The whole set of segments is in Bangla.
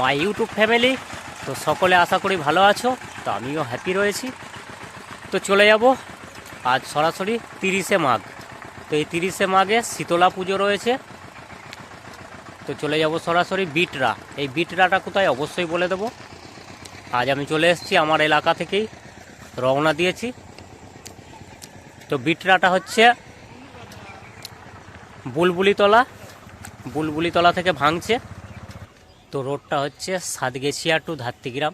My YouTube family. তো সকলে আশা করি ভালো আছো, তো আমিও হ্যাপি রয়েছি। তো চলে যাব আজ সরাসরি তিরিশে মাঘ। তো এই তিরিশে মাঘে শীতলা পুজো রয়েছে। তো চলে যাব সরাসরি বিটরা। এই বিটরাটা কোথায় অবশ্যই বলে দেবো। আজ আমি চলে এসেছি আমার এলাকা থেকেই রওনা দিয়েছি। তো বিটরাটা হচ্ছে বুলবুলিতলা। বুলবুলিতলা থেকে ভাঙছে। তো রোডটা হচ্ছে সাতগেছিয়া টু ধাত্তিগ্রাম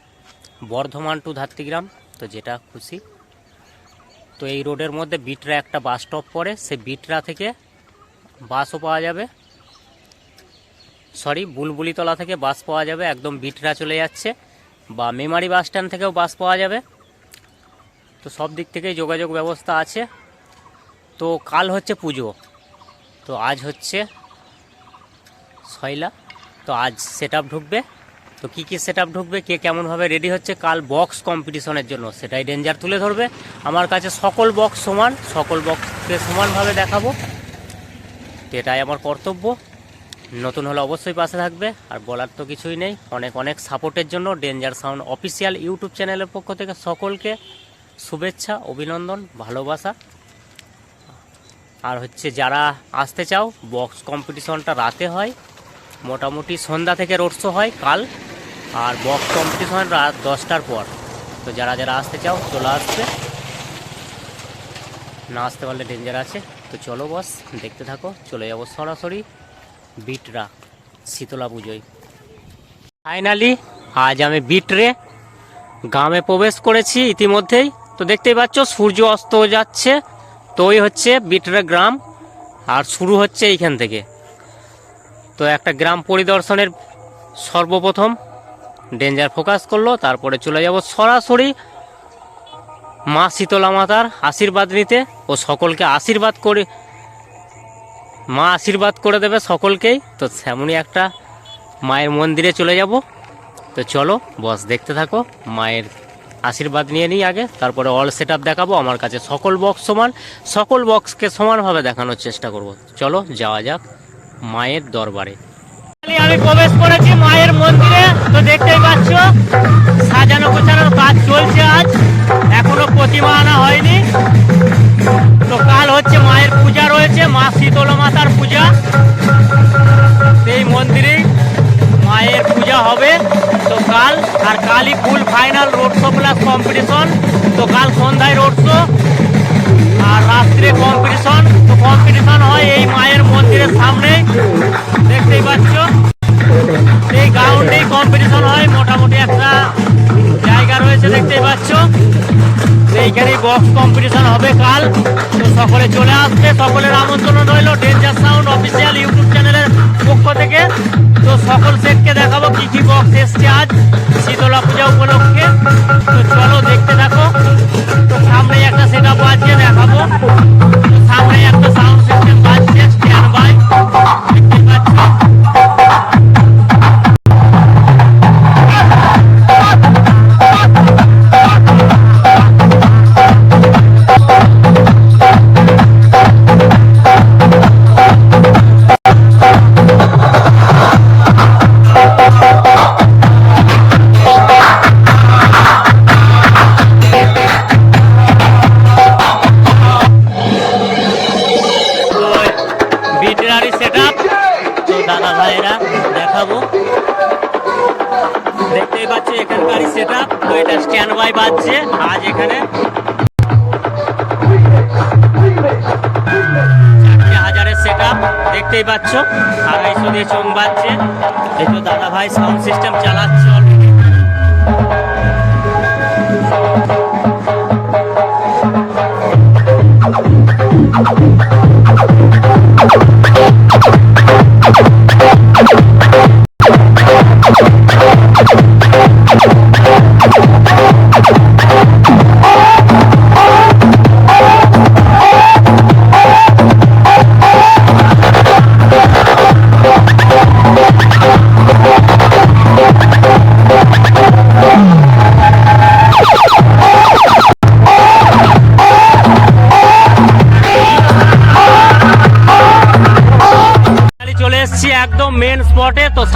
বর্ধমান টু ধাত্তিগ্রাম তো যেটা খুশি। তো এই রোডের মধ্যে বিটরা একটা বাস স্টপ পড়ে, সে বিটরা থেকে বাসও পাওয়া যাবে। সরি বুলবুলিতলা থেকে বাস পাওয়া যাবে, একদম বিটরা চলে যাচ্ছে, বা মেমারি বাস স্ট্যান্ড থেকেও বাস পাওয়া যাবে। তো সব দিক থেকেই যোগাযোগ ব্যবস্থা আছে। তো কাল হচ্ছে পুজো, তো আজ হচ্ছে ছয়লা তো আজ সেট ঢুকবে। তো কী কী সেট ঢুকবে, কে কেমনভাবে রেডি হচ্ছে, কাল বক্স কম্পিটিশনের জন্য। সেটাই ডেঞ্জার তুলে ধরবে। আমার কাছে সকল বক্স সমান, সকল বক্সকে সমানভাবে দেখাবো। তো এটাই আমার কর্তব্য। নতুন হলে অবশ্যই পাশে থাকবে। আর বলার তো কিছুই নেই। অনেক অনেক সাপোর্টের জন্য ডেঞ্জার সাউন্ড অফিসিয়াল ইউটিউব চ্যানেলের পক্ষ থেকে সকলকে শুভেচ্ছা, অভিনন্দন, ভালোবাসা। আর হচ্ছে যারা আসতে চাও বক্স কম্পিটিশনটা রাতে হয়। মোটামুটি সন্ধ্যা থেকে রোড শো হয় কাল আর বক্স কম্পিটিশন রাত দশটার পর। তো যারা যারা আসতে চাও, চলে আসবে। না আসতে পারলে ডেঞ্জার আছে। তো চলো বস দেখতে থাকো। চলে যাব সরাসরি বিটরা, শীতলা পুজোয়। ফাইনালি আজ আমি বিটরে গ্রামে প্রবেশ করেছি ইতিমধ্যেই। তো দেখতেই পাচ্ছ, সূর্য অস্ত যাচ্ছে। তো ওই হচ্ছে বিটরে গ্রাম, আর শুরু হচ্ছে এইখান থেকে। তো একটা গ্রাম পরিদর্শনের সর্বপ্রথম। ডেঞ্জার ফোকাস করল, তারপরে চলে যাব সরাসরি মা শীতলা মাতার আশীর্বাদ নিতে ও সকলকে আশীর্বাদ করে মা আশীর্বাদ করে দেবে সকলকেই। তো তেমনই একটা মায়ের মন্দিরে চলে যাব। তো চলো, বস দেখতে থাকো, মায়ের আশীর্বাদ নিয়ে নিই আগে, তারপরে অল সেট আপ দেখাবো, আমার কাছে সকল বক্স সমান। সকল বক্সকে সমানভাবে দেখানোর চেষ্টা করব। চলো, যাওয়া যাক। মায়ের দরবারে। আমি প্রবেশ করেছি মায়ের মন্দিরে, তো দেখতেই পাচ্ছ, সাজানো গোছানোর কাজ চলছে আজ। এখনও প্রতিমা আনা হয়নি। তো কাল হচ্ছে মায়ের পূজা রয়েছে, মা শীতলা মাতার পূজা। সেই মন্দিরেই মায়ের পূজা হবে। তো কাল, আর কালই full final road show plus competition তো কাল সন্ধ্যায় রোড শো আর রাত্রে কম্পিটিশন তো কম্পিটিশন হয় এই মায়ের মন্দিরের সামনে। দেখতেই পাচ্ছ। এই গ্রাউন্ডেই কম্পিটিশন হয়, মোটামুটি একটা জায়গা রয়েছে, দেখতেই পাচ্ছ। এইখানেই বক্স কম্পিটিশন হবে কাল। তো সকলে চলে আসবে, সকলের আমন্ত্রণ রইল ডেঞ্জার সাউন্ড অফিসিয়াল ইউটিউব চ্যানেলের পক্ষ থেকে। তো সকল সেটকে দেখাবো, কি কি বক্স এসছে আজ, শীতলা পূজা উপলক্ষে। তো চলো দেখতে থাকো। তো সামনেই একটা সেট আপ বাজছে দেখাবো। সামনে একটা সাউন্ড সিস্টেম বাজছে স্ট্যান্ড বাই দেখতে পাচ্ছ?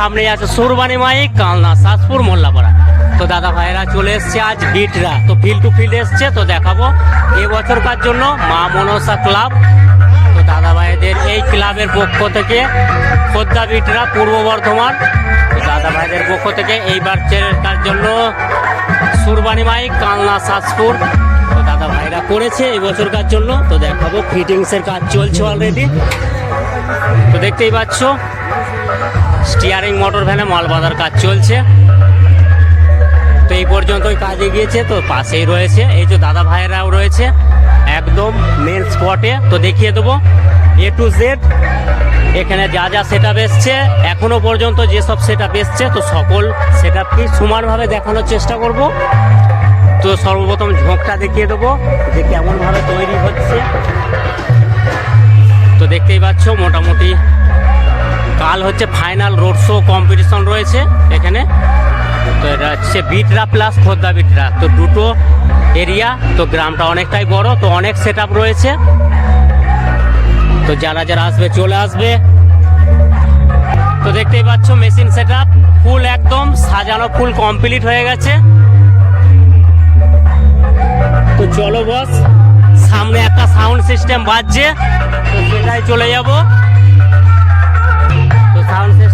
সামনেই আছে সুরবানি মাইক কালনা, সাজপুর, মোল্লাপাড়া। তো দাদা ভাইরা চলে এসছে আজ বিটরা। তো ফিল্ড টু ফিল্ড এসছে, তো দেখাবো। এবছরকার জন্য মা মনসা ক্লাব। তো দাদা ভাইদের এই ক্লাবের পক্ষ থেকে খোদ্দা বিটরা, পূর্ব বর্ধমান। তো দাদা ভাইদের পক্ষ থেকে এইবার তার জন্য সুরবানি মাইক কালনা, সাজপুর। তো দাদা ভাইরা করেছে এই বছরকার জন্য। তো দেখাবো ফিটিংসের কাজ চলছে অলরেডি তো দেখতেই পাচ্ছ স্টিয়ারিং মোটর ভ্যানে মাল বাঁধার কাজ চলছে। তো এই পর্যন্তই কাজে গিয়েছে তো পাশেই রয়েছে। এই যে দাদা ভাইয়েরাও রয়েছে একদম মেন স্পটে তো দেখিয়ে দেবো এ টু জেড এখানে যা যা সেট আপ এসছে, এখনও পর্যন্ত যেসব সেট আপ এসছে, তো সকল সেট আপকে সমানভাবে দেখানোর চেষ্টা করব। তো সর্বপ্রথম ঝোঁকটা দেখিয়ে দেবো যে কেমনভাবে তৈরি হচ্ছে। তো দেখতেই পাচ্ছ, মোটামুটি কাল হচ্ছে ফাইনাল রোড শো কম্পিটিশন রয়েছে এখানে। তো এটা হচ্ছে বিটরা প্লাস খোদ্দা বিটরা তো দুটো এরিয়া তো গ্রামটা অনেকটাই বড়, তো অনেক সেট রয়েছে। তো যারা যারা আসবে, চলে আসবে। তো দেখতেই পাচ্ছ মেশিন সেট ফুল একদম, সাজানো ফুল কমপ্লিট হয়ে গেছে। তো চলো বস সামনে একটা সাউন্ড সিস্টেম বাজছে, তো সেটাই চলে যাব।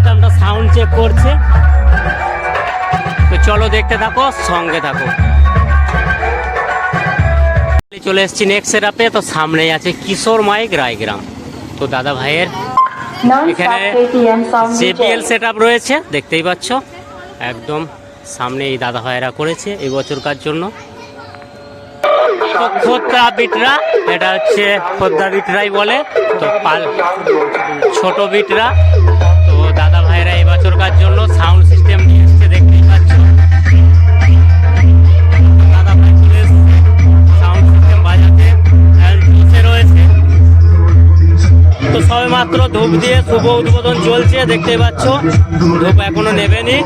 সিস্টেমটা সাউন্ড চেক করছে। তো চলো দেখতে থাকো সঙ্গে থাকো। চলে এসেছি নেক্সট সেটআপে তো সামনেই আছে কিশোর মাইক রায়গ্রাম। তো দাদা ভাইয়ের এখানে জেপিএল সেট রয়েছে দেখতেই পাচ্ছ। একদম সামনে এই দাদা ভাইয়েরা করেছে এই বছরকার জন্য খোদ্দা বিটরা এটা হচ্ছে খোদ্দা বিটরাই বলে তো পাল ছোট বিটরা তো সবে মাত্র ধূপ দিয়ে শুভ উদ্বোধন চলছে দেখতে পাচ্ছ। ধূপ এখনও নেবেনি।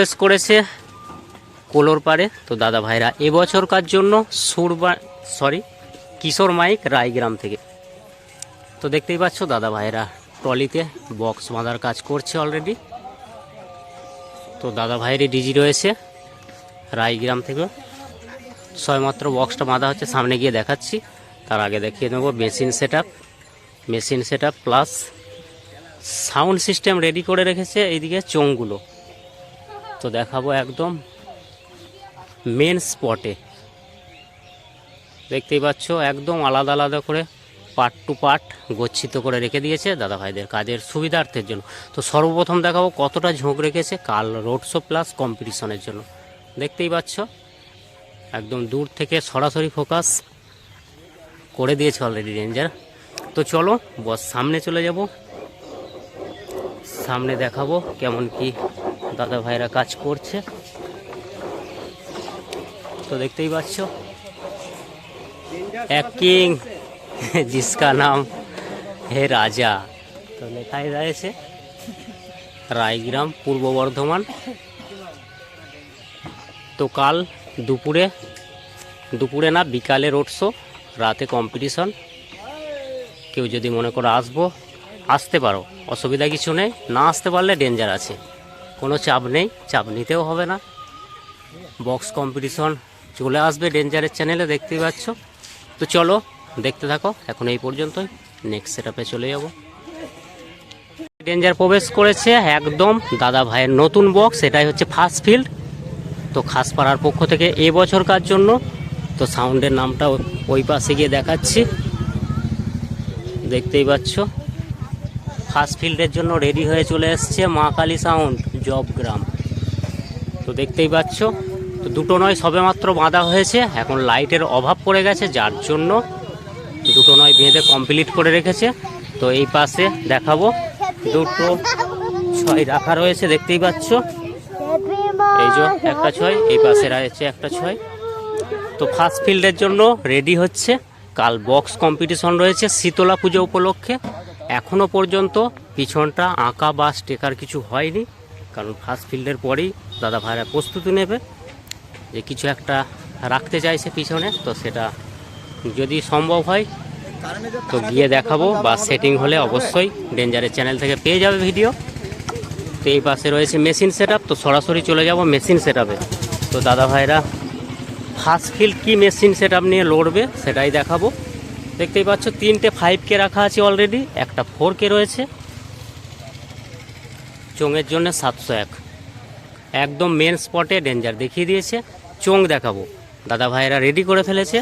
প্রবেশ করেছে কোলোর পাড়ে। তো দাদা ভাইরা, এবছরকার জন্য সুরবা সরি কিশোর মাইক রায়গ্রাম থেকে। তো দেখতেই পাচ্ছ দাদা ভাইরা, ট্রলিতে বক্স বাঁধার কাজ করছে অলরেডি তো দাদা ভাইয়েরই ডিজি রয়েছে রায়গ্রাম থেকে। ছয়মাত্র বক্সটা বাঁধা হচ্ছে, সামনে গিয়ে দেখাচ্ছি। তার আগে দেখিয়ে নেব machine set machine set plus sound system ready করে রেখেছে এইদিকে চোঙগুলো। তো দেখাবো একদম মেন স্পটে দেখতেই পাচ্ছ, একদম আলাদা আলাদা করে পার্ট টু পার্ট গচ্ছিত করে রেখে দিয়েছে দাদা ভাইদের কাজের সুবিধার্থের জন্য। তো সর্বপ্রথম দেখাবো কতটা ঝোঁক রেখেছে কাল রোড শো প্লাস কম্পিটিশনের জন্য। দেখতেই পাচ্ছ, একদম দূর থেকে সরাসরি ফোকাস করে দিয়েছে অলরেডি রেঞ্জার তো চলো বস সামনে চলে যাব। সামনে দেখাবো কেমন কি দাদা ভাইরা কাজ করছে। তো দেখতেই পাচ্ছ। এক জিসকা নাম হে রাজা। তো লেখাই রয়েছে, রায়গ্রাম, পূর্ব বর্ধমান। তো কাল দুপুরে দুপুরে না, বিকালে রোড শো রাতে কম্পিটিশন কেউ যদি মনে করে আসব, আসতে পারো। অসুবিধা কিছু নেই, না আসতে পারলে ডেঞ্জার আছে। কোনো চাপ নেই, চাপ নিতেও হবে না। বক্স কম্পিটিশন চলে আসবে ডেঞ্জারের চ্যানেলে দেখতেই পাচ্ছ। তো চলো, দেখতে থাকো, এখন এই পর্যন্তই। নেক্সট সেটআপে চলে যাব। ডেঞ্জার প্রবেশ করেছে, একদম। দাদা ভাইয়ের নতুন বক্স এটাই হচ্ছে ফার্স্ট ফিল্ড তো খাসপাড়ার পক্ষ থেকে এ বছরকার জন্য, তো সাউন্ডের নামটা ওই পাশে গিয়ে দেখাচ্ছি। দেখতেই পাচ্ছ। ফার্স্ট ফিল্ডের জন্য রেডি হয়ে চলে এসছে মা কালী সাউন্ড জব গ্রাম। তো দেখতেই পাচ্ছ, তো দুটো নয় সবেমাত্র বাঁধা হয়েছে। এখন লাইটের অভাব পড়ে গেছে, যার জন্য দুটো নয় বেঁধে কমপ্লিট করে রেখেছে। তো এই পাশে দেখাবো, দুটো ছয় রাখা রয়েছে, দেখতেই পাচ্ছ। এই যে একটা ছয়, এই পাশে রয়েছে একটা ছয়। তো ফার্স্ট ফিল্ডের জন্য রেডি হচ্ছে। কাল বক্স কম্পিটিশন রয়েছে শীতলা পুজো উপলক্ষে। এখনও পর্যন্ত পিছনটা আঁকা বা স্টেকার কিছু হয়নি। কারণ ফার্স্ট ফিল্ডের পরেই দাদা ভাইরা প্রস্তুতি নেবে যে কিছু একটা রাখতে চাইছে পিছনে, তো সেটা যদি সম্ভব হয়, তো গিয়ে দেখাবো বা সেটিং হলে অবশ্যই ডেঞ্জারের চ্যানেল থেকে পেয়ে যাবে ভিডিও তো এই পাশে রয়েছে মেশিন সেট তো সরাসরি চলে যাব মেশিন সেট তো দাদা ভাইরা ফার্স্ট ফিল্ড কী মেশিন সেট নিয়ে লড়বে সেটাই দেখাবো। দেখতেই পাচ্ছ, তিনটে ফাইভ কে রাখা আছে অলরেডি একটা ফোর কে রয়েছে। চোঙের জন্য সাতশো এক। একদম মেন স্পটে ডেঞ্জার দেখিয়ে দিয়েছে। চোং দেখাবো। দাদা ভাইয়েরা রেডি করে ফেলেছে।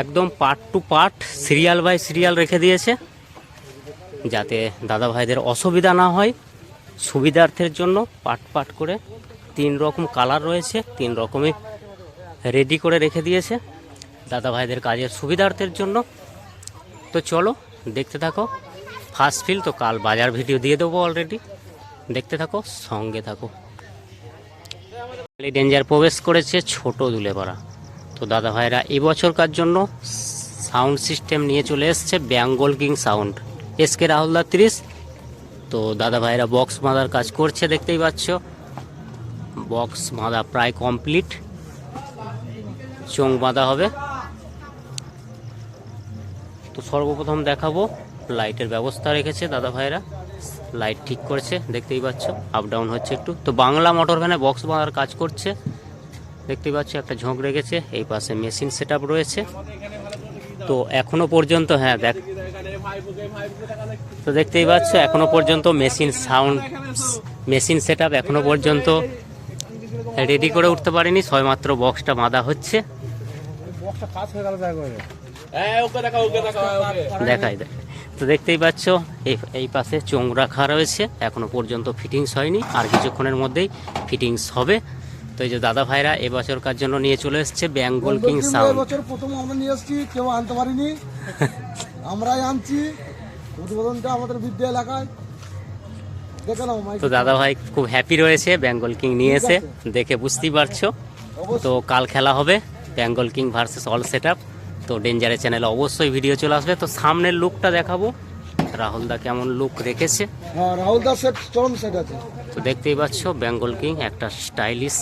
একদম part to part serial by serial রেখে দিয়েছে। যাতে দাদা ভাইদের অসুবিধা না হয়। সুবিধার্থের জন্য পার্ট পার্ট করে তিন রকম কালার রয়েছে, তিন রকমই রেডি করে রেখে দিয়েছে। দাদা ভাইদের কাজের সুবিধার্থের জন্য। তো চলো দেখতে থাকো। ফার্স্ট ফিল তো কাল বাজার ভিডিও দিয়ে দেবো অলরেডি দেখতে থাকো, সঙ্গে থাকো। ডেঞ্জার প্রবেশ করেছে ছোট দুলেপাড়া। তো দাদা ভাইরা এবছরকার জন্য সাউন্ড সিস্টেম নিয়ে চলে এসছে Bengal king sound S K রাহুলদার তিরিশ। তো দাদা ভাইরা বক্স বাঁধার কাজ করছে, দেখতেই পাচ্ছ। বক্স বাঁধা প্রায় কমপ্লিট চোং বাঁধা হবে। তো সর্বপ্রথম দেখাবো লাইটের ব্যবস্থা রেখেছে দাদা ভাইরা লাইট ঠিক করছে দেখতেই পাচ্ছ। আপ ডাউন হচ্ছে একটু। তো বাংলা মোটর ভ্যানে বক্স বাঁধার কাজ করছে। দেখতেই পাচ্ছ একটা ঝোঁক রেখেছে। এই পাশে মেশিন সেট রয়েছে। তো এখনও পর্যন্ত হ্যাঁ দেখ। তো দেখতেই পাচ্ছ এখনও পর্যন্ত মেশিন সাউন্ড মেশিন সেট এখনও পর্যন্ত রেডি করে উঠতে পারেনি। সবেমাত্র বক্সটা বাঁধা হচ্ছে। দেখাই দেখ তো দেখতেই পাচ্ছ এই এই পাশে চোং রাখা রয়েছে। এখনও পর্যন্ত ফিটিংস হয়নি আর কিছুক্ষণের মধ্যেই ফিটিংস হবে। তো এই যে দাদা ভাইরা এবছরকার জন্য নিয়ে চলে এসছে বেঙ্গল কিং সাউন্ড। বছর প্রথম আমরা নিয়ে এসেছি কেউ আনতে পারিনি। আমরাই আনছি উদ্বোধনটা আমাদের বিদ্যা এলাকায়। দেখে নাও মাইক তো দাদা ভাই খুব হ্যাপি রয়েছে বেঙ্গল কিং নিয়ে এসে। দেখে বুঝতেই পারছ। তো কাল খেলা হবে Bengal king versus all set তো ডেঞ্জারের চ্যানেলে অবশ্যই ভিডিও চলে আসবে। তো সামনের লুকটা দেখাবো। রাহুলদা কেমন লুক রেখেছে? হ্যাঁ রাহুল সেট চরম সেট আছে। তো দেখতেই পাচ্ছ বেঙ্গল কিং একটা স্টাইলিশ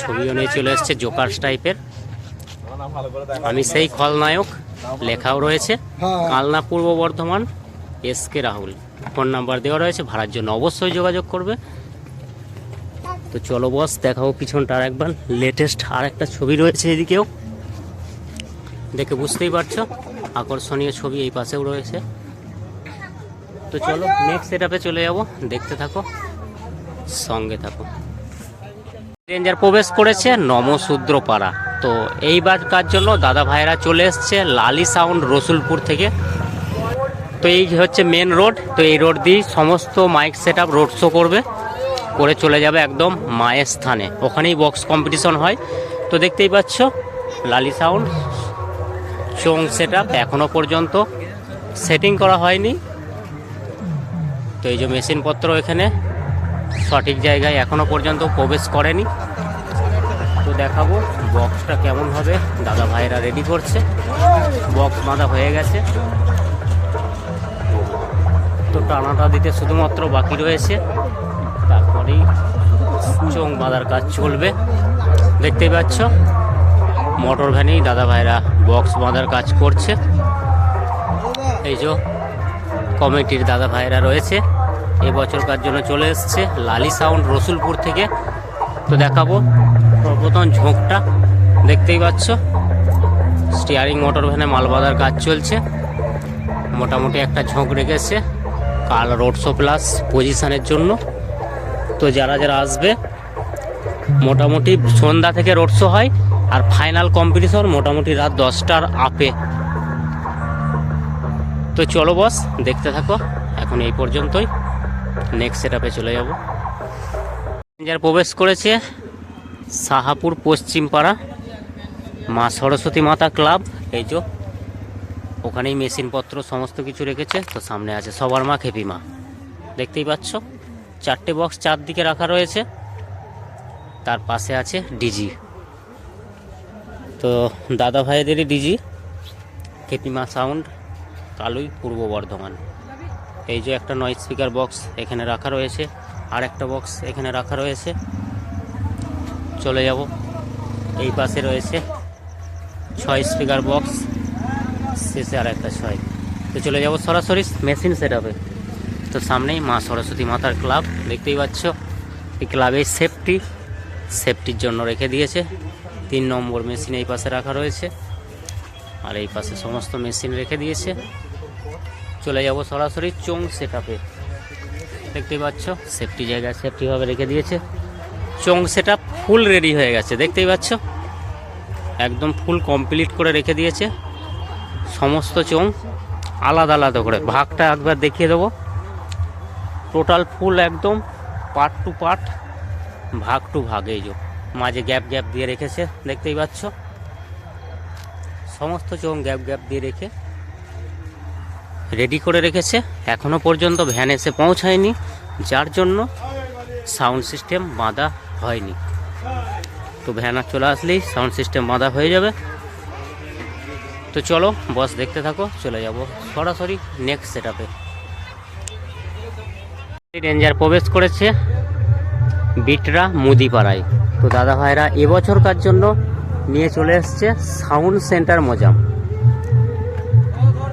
ছবিও নিয়ে চলে এসছে জোকার টাইপের আমি সেই খলনায়ক লেখাও রয়েছে। হ্যাঁ। কালনা পূর্ব Bardhaman S K Rahul. Phone number দেওয়া রয়েছে ভাড়ার জন্য অবশ্যই যোগাযোগ করবে। তো চলো বস দেখাবো পিছনটা আর একবার। লেটেস্ট আর একটা ছবি রয়েছে এদিকেও। দেখে বুঝতেই পারছ। আকর্ষণীয় ছবি এই পাশেও রয়েছে। তো চলো নেক্সট সেটআপে চলে যাব। দেখতে থাকো, সঙ্গে থাকো। রেঞ্জার প্রবেশ করেছে নমশূদ্রপাড়া তো এইবার কার জন্য? দাদা ভাইরা চলে এসছে লালি সাউন্ড রসুলপুর থেকে। তো এই হচ্ছে মেন রোড তো এই রোড দিয়েই সমস্ত mike set up road show করবে। করে চলে যাবে একদম মায়ের স্থানে। ওখানেই বক্স কম্পিটিশন হয়। তো দেখতেই পাচ্ছ, লালি সাউন্ড চোং সেট আপ এখনও পর্যন্ত সেটিং করা হয়নি। তো এই যে মেশিনপত্র এখানে সঠিক জায়গায় এখনও পর্যন্ত প্রবেশ করেনি। তো দেখাবো বক্সটা কেমন হবে। দাদা ভাইরা রেডি করছে। বক্স বাঁধা হয়ে গেছে। তো টানাটা দিতে শুধুমাত্র বাকি রয়েছে। তারপরেই চোং বাঁধার কাজ চলবে। দেখতেই পাচ্ছ? মোটর ভ্যানেই দাদা ভাইরা বক্স বাঁধার কাজ করছে। এই যে কমিটির দাদা ভাইরা রয়েছে এবছরকার জন্য চলে এসছে লালি সাউন্ড রসুলপুর থেকে। তো দেখাবো সর্বপ্রথম ঝোঁকটা, দেখতেই পাচ্ছ। স্টিয়ারিং মোটর ভ্যানে মাল বাঁধার কাজ চলছে। মোটামুটি একটা ঝোঁক রেখেছে কাল রোড শো প্লাস পজিশনের জন্য। তো যারা যারা আসবে, মোটামুটি সন্ধ্যা থেকে রোড শো হয়। আর ফাইনাল কম্পিটিশন মোটামুটি রাত দশটার আপে। তো চলো বস, দেখতে থাকো, এখন এই পর্যন্তই। নেক্সট সেটআপে চলে যাব। যার প্রবেশ করেছে সাহাপুর পশ্চিম পাড়া মা সরস্বতী মাতা ক্লাব। এই যে, ওখানেই মেশিনপত্র সমস্ত কিছু রেখেছে, তো সামনে আছে সবার মা, খেপি মা। দেখতেই পাচ্ছ, চারটে বক্স চারদিকে রাখা রয়েছে। তার পাশে আছে ডিজি তো দাদা ভাইদেরই ডিজি খেপিমা সাউন্ড, কালুই পূর্ব বর্ধমান। এই যে একটা নয়েজ স্পিকার বক্স এখানে রাখা রয়েছে, আর একটা বক্স এখানে রাখা রয়েছে। চলে যাব। এই পাশে রয়েছে ছয় স্পিকার বক্স শেষে আর একটা ছয়। তো চলে যাব সরাসরি মেশিন সেট তো সামনেই মা সরস্বতী মাতার ক্লাব দেখতেই পাচ্ছ? এই ক্লাবের সেফটি সেফটির জন্য রেখে দিয়েছে। তিন নম্বর মেশিন এই পাশে রাখা রয়েছে। আর এই পাশে সমস্ত মেশিন রেখে দিয়েছে। চলে যাব সরাসরি চোং সেট দেখতেই পাচ্ছ সেফটি জায়গায় সেফটিভাবে রেখে দিয়েছে। চোং সেট ফুল রেডি হয়ে গেছে, দেখতেই পাচ্ছ? একদম ফুল কমপ্লিট করে রেখে দিয়েছে। সমস্ত চোং আলাদা আলাদা করে। ভাগটা একবার দেখিয়ে দেবো। টোটাল ফুল একদম পার্ট টু পার্ট ভাগ টু ভাগ এই যে। মাঝে গ্যাপ গ্যাপ দিয়ে রেখেছে, দেখতেই পাচ্ছ? সমস্ত চোং গ্যাপ গ্যাপ দিয়ে রেখে রেডি করে রেখেছে। এখনও পর্যন্ত ভ্যান এসে পৌঁছায়নি, যার জন্য সাউন্ড সিস্টেম বাঁধা হয়নি। তো ভ্যান আর চলে আসলেই সাউন্ড সিস্টেম বাঁধা হয়ে যাবে। তো চলো বস দেখতে থাকো, চলে যাব সরাসরি নেক্সট সেট আপে রেঞ্জার প্রবেশ করেছে, বিটরা মুদিপাড়ায়। তো দাদা ভাইরা এবছরকার জন্য নিয়ে চলে এসছে সাউন্ড সেন্টার মজাম।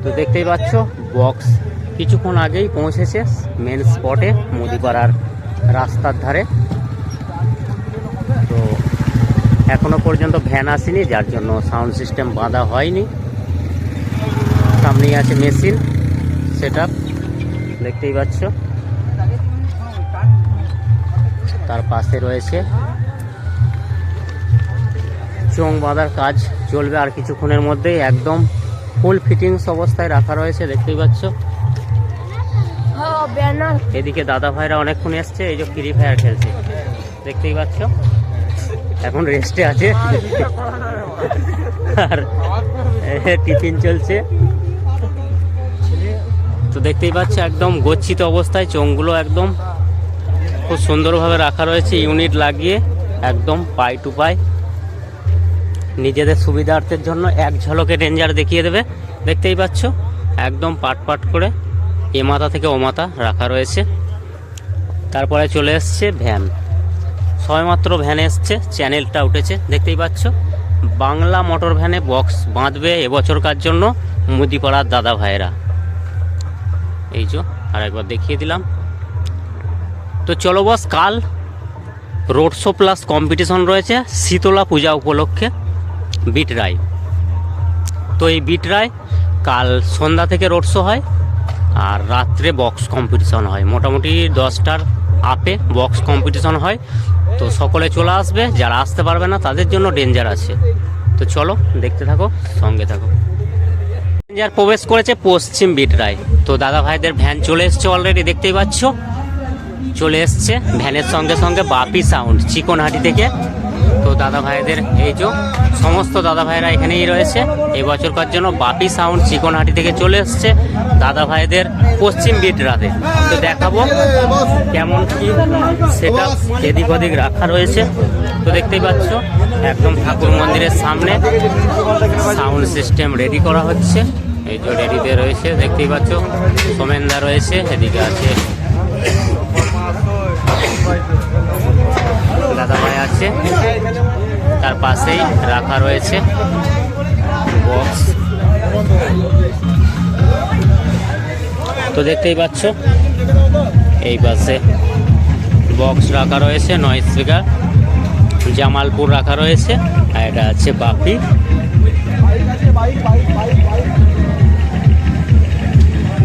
তো দেখতেই পাচ্ছ, বক্স কিছুক্ষণ আগেই পৌঁছেছে মেন স্পটে মুদিপাড়ার রাস্তার ধারে। তো এখনও পর্যন্ত ভ্যান আসেনি, যার জন্য সাউন্ড সিস্টেম বাঁধা হয়নি। সামনেই আছে মেশিন সেট দেখতেই পাচ্ছ। তার পাশে রয়েছে চোং বাঁধার কাজ চলবে আর কিছুক্ষণের মধ্যেই একদম ফুল ফিটিংস অবস্থায় রাখা রয়েছে, দেখতেই পাচ্ছ। এদিকে দাদা ভাইরা অনেকক্ষণ এসছে, এই যে ফ্রি ফায়ার খেলছে, দেখতেই পাচ্ছ। এখন রেস্টে আছে। আর টিফিন চলছে। তো দেখতেই পাচ্ছ, একদম গচ্ছিত অবস্থায় চোঙগুলো একদম খুব সুন্দরভাবে রাখা রয়েছে, ইউনিট লাগিয়ে একদম পাই টু পাই। নিজেদের সুবিধার্থের জন্য এক ঝলকে রেঞ্জার দেখিয়ে দেবে। দেখতেই পাচ্ছ, একদম পাট পাট করে এ মাথা থেকে ও মাথা রাখা রয়েছে। তারপরে চলে এসছে ভ্যান। সবেমাত্র ভ্যান এসছে চ্যানেলটা উঠেছে, দেখতেই পাচ্ছ। বাংলা মোটর ভ্যানে বক্স বাঁধবে এবছরকার জন্য মুদিপাড়ার দাদা ভাইয়েরা। এই যে আর একবার দেখিয়ে দিলাম। তো চলো বস কাল রোড শো প্লাস কম্পিটিশন রয়েছে, শীতলা পূজা উপলক্ষে। বিটরায় তো এই বিট রায় কাল সন্ধ্যা থেকে রোড শো হয় আর রাত্রে বক্স কম্পিটিশন হয়। মোটামুটি দশটার আপে বক্স কম্পিটিশন হয়। তো সকলে চলে আসবে, যারা আসতে পারবে না তাদের জন্য ডেঞ্জার আছে। তো চলো দেখতে থাকো, সঙ্গে থাকো। ডেঞ্জার প্রবেশ করেছে পশ্চিম বিটরায় তো দাদা ভাইদের ভ্যান চলে এসছে অলরেডি দেখতেই পাচ্ছ? চলে এসছে, ভ্যানের সঙ্গে সঙ্গে বাপি সাউন্ড চিকনহাটি থেকে। তো দাদা ভাইদের এই যে সমস্ত দাদা ভাইরা এখানেই রয়েছে। এই বছরকার জন্য বাপি সাউন্ড চিকনহাটি থেকে চলে এসছে দাদা ভাইদের পশ্চিম বিটরাতে তো দেখাবো কেমন কি সেটা এদিক ওদিক রাখা রয়েছে। তো দেখতেই পাচ্ছ, একদম ঠাকুর মন্দিরের সামনে সাউন্ড সিস্টেম রেডি করা হচ্ছে। এই যে রেডিতে রয়েছে, দেখতেই পাচ্ছ, সোমেনদা রয়েছে, এদিকে আছে ভাই আছে। তার পাশেই রাখা রয়েছে বক্স তো দেখতেই পাচ্ছ, এই পাশে বক্স রাখা রয়েছে নয় স্পিকার জামালপুর রাখা রয়েছে, আর এটা আছে বাপি।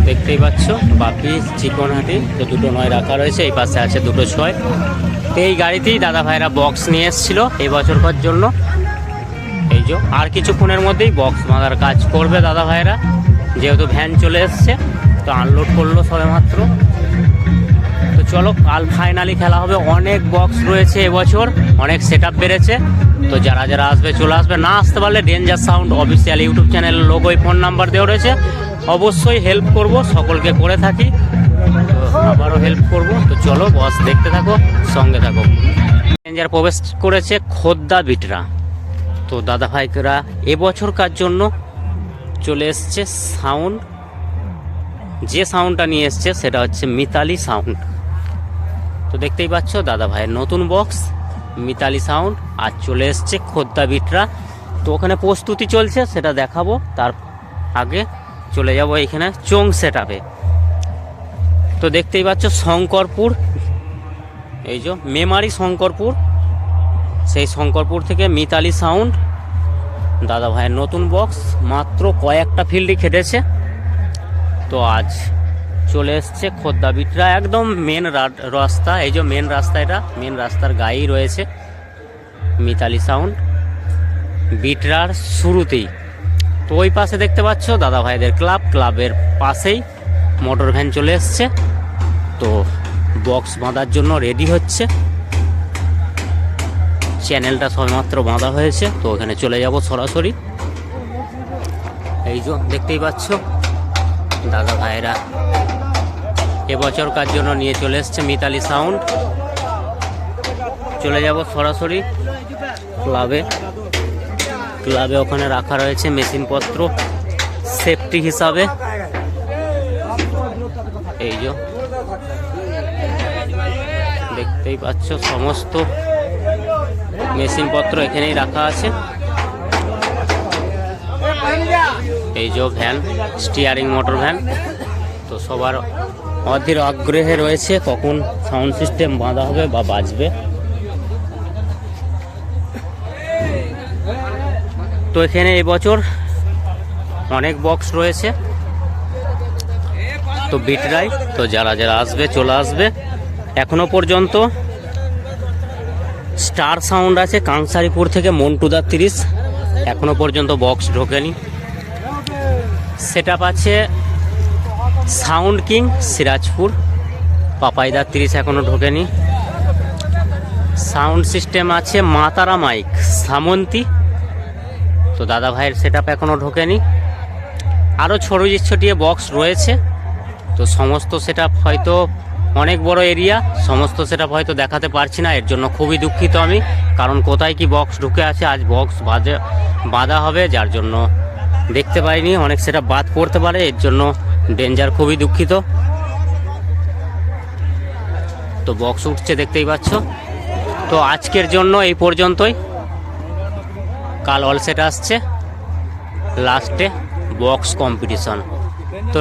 দেখতেই পাচ্ছ, বাপি চিকনহাটি তো দুটো নয় রাখা রয়েছে, এই পাশে আছে দুটো ছয়। তো এই গাড়িতেই দাদা ভাইরা বক্স নিয়ে এসেছিল এই বছরকার জন্য। এই যে, আর কিছুক্ষণের মধ্যেই বক্স বাঁধার কাজ করবে দাদা ভাইরা যেহেতু ভ্যান চলে এসছে, তো আনলোড করল সবে মাত্র তো চলো, কাল ফাইনালি খেলা হবে। অনেক বক্স রয়েছে এবছর, অনেক সেট বেড়েছে। তো যারা যারা আসবে, চলে আসবে। না আসতে পারলে danger sound official YouTube channel লোগোই phone number দেওয়া রয়েছে। অবশ্যই হেল্প করব, সকলকে করে থাকি। আবারও হেল্প করব। তো চলো বস দেখতে থাকো, সঙ্গে থাকো। ডেঞ্জার প্রবেশ করেছে খোদ্দা বিটরা। তো দাদা ভাইকেরা এবছরকার জন্য চলে এসছে সাউন্ড যে সাউন্ডটা নিয়ে এসছে, সেটা হচ্ছে মিতালি সাউন্ড তো দেখতেই পাচ্ছ, দাদা ভাইয়ের নতুন বক্স মিতালি সাউন্ড আর চলে এসছে খোদ্দা বিটরা। তো ওখানে প্রস্তুতি চলছে, সেটা দেখাবো। তার আগে চলে যাব এখানে চোং সেট আপে তো দেখতেই পাচ্ছ শঙ্করপুর, এই যে মেমারি শঙ্করপুর। সেই শঙ্করপুর থেকে মিতালি সাউন্ড দাদা ভাইয়ের নতুন বক্স মাত্র কয়েকটা ফিল্ডই খেটেছে। তো আজ চলে এসছে খোদ্দা বিটরা, একদম মেন রাস্তা, এই যে মেন রাস্তা এটা মেন রাস্তার গায়েই রয়েছে মিতালি সাউন্ড বিটরার শুরুতেই। তো ওই পাশে দেখতে পাচ্ছ দাদা ভাইদের ক্লাব। ক্লাবের পাশেই মোটর ভ্যান চলে এসছে। তো বক্স বাঁধার জন্য রেডি হচ্ছে। চ্যানেলটা সবেমাত্র বাঁধা হয়েছে, তো ওখানে চলে যাব সরাসরি। এই যে দেখতেই পাচ্ছ দাদা ভাইরা এবছর কার জন্য নিয়ে চলে এসছে মিতালি সাউন্ড। চলে যাব সরাসরি ক্লাবে। ক্লাবে ওখানে রাখা রয়েছে মেশিনপত্র, সেফটি হিসাবে। এই যে, দেখতেই পাচ্ছ সমস্ত মেশিনপত্র এখানেই রাখা আছে। এই যে ভ্যান স্টিয়ারিং মোটর ভ্যান। তো সবার অধীর আগ্রহে রয়েছে কখন সাউন্ড সিস্টেম বাঁধা হবে বা বাজবে। তো এখানে এবছর অনেক বক্স রয়েছে। তো বিটরাই তো যারা যারা আসবে, চলে আসবে। এখনও পর্যন্ত স্টার সাউন্ড আছে কাংসারিপুর থেকে মন্টুদার তিরিশ। এখনও পর্যন্ত বক্স ঢোকেনি। সেট আছে সাউন্ড কিং সিরাজপুর। পাপাইদার তিরিশ এখনও ঢোকেনি। সাউন্ড সিস্টেম আছে মাতারা মাইক সামন্তী। তো দাদা ভাইয়ের সেট আপ এখনও ঢোকেনি আরও ছড়িয়ে ছটিয়ে বক্স রয়েছে। তো সমস্ত সেট হয়তো অনেক বড় এরিয়া সমস্ত সেট হয়তো দেখাতে পারছি না, এর জন্য খুবই দুঃখিত আমি। কারণ কোথায় কি বক্স ঢুকে আছে, আজ বক্স বাজে, বাঁধা হবে, যার জন্য দেখতে পাইনি। অনেক সেটা বাদ পড়তে পারে, এর জন্য ডেঞ্জার খুবই দুঃখিত। তো বক্স উঠছে, দেখতেই পাচ্ছ। তো আজকের জন্য এই পর্যন্তই। কাল অল সেট আসছে। লাস্টে বক্স কম্পিটিশন তো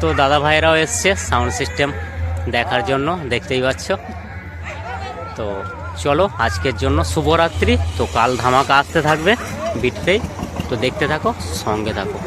তো দাদা ভাইরাও এসছে সাউন্ড সিস্টেম দেখার জন্য, দেখতেই পাচ্ছ। তো চলো, আজকের জন্য শুভরাত্রি। তো কাল ধামাকা আসতে থাকবে, বিটতেই। তো দেখতে থাকো, সঙ্গে থাকো।